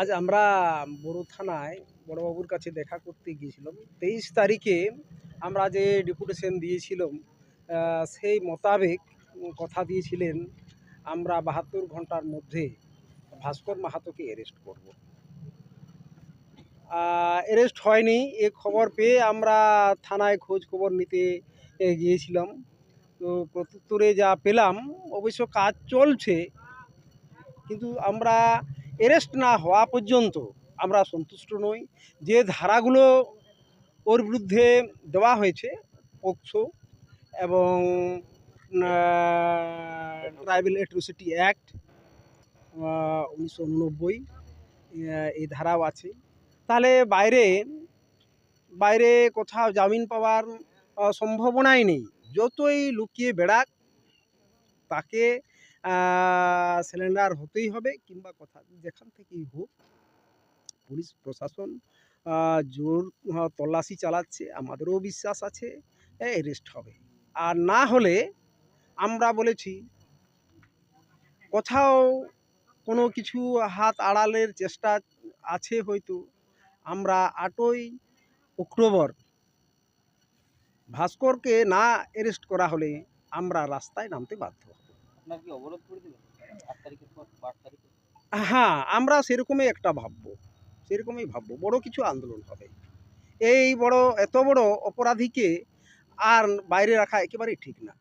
আজ আমরা বড় থানায় বড়বাবুর কাছে দেখা করতে গিয়েছিলাম। তেইশ তারিখে আমরা যে ডেপুটেশন দিয়েছিলাম সেই মোতাবেক কথা দিয়েছিলেন, আমরা বাহাত্তর ঘণ্টার মধ্যে ভাস্কর মাহাতোকে অ্যারেস্ট করব। অ্যারেস্ট হয়নি, এ খবর পেয়ে আমরা থানায় খোঁজ খবর নিতে গিয়েছিলাম। তো প্রত্যুত্তরে যা পেলাম, অবশ্য কাজ চলছে, কিন্তু আমরা অ্যারেস্ট না হওয়া পর্যন্ত আমরা সন্তুষ্ট নই। যে ধারাগুলো ওর বিরুদ্ধে দেওয়া হয়েছে পোকসো এবং ট্রাইবেল অ্যাট্রোসিটি অ্যাক্ট উনিশশো উননব্বই এই ধারাও আছে। তাহলে বাইরে বাইরে কোথাও জামিন পাওয়ার সম্ভাবনাই নেই। যতই লুকিয়ে বেড়াক, তাকে সিলিন্ডার হতেই হবে কিংবা কথা যেখান থেকেই হোক। পুলিশ, প্রশাসন জোর তল্লাশি চালাচ্ছে, আমাদেরও বিশ্বাস আছে অ্যারেস্ট হবে। আর না হলে আমরা বলেছি, কোথাও কোনো কিছু হাত আড়ালের চেষ্টা আছে হয়তো, আমরা আটই অক্টোবর ভাস্করকে না অ্যারেস্ট করা হলে আমরা রাস্তায় নামতে বাধ্য হ্যাঁ আমরা সেরকমই একটা ভাববো। সেরকমই ভাববো। বড় কিছু আন্দোলন হবে। এই বড়, এত বড় অপরাধীকে আর বাইরে রাখা একেবারেই ঠিক না।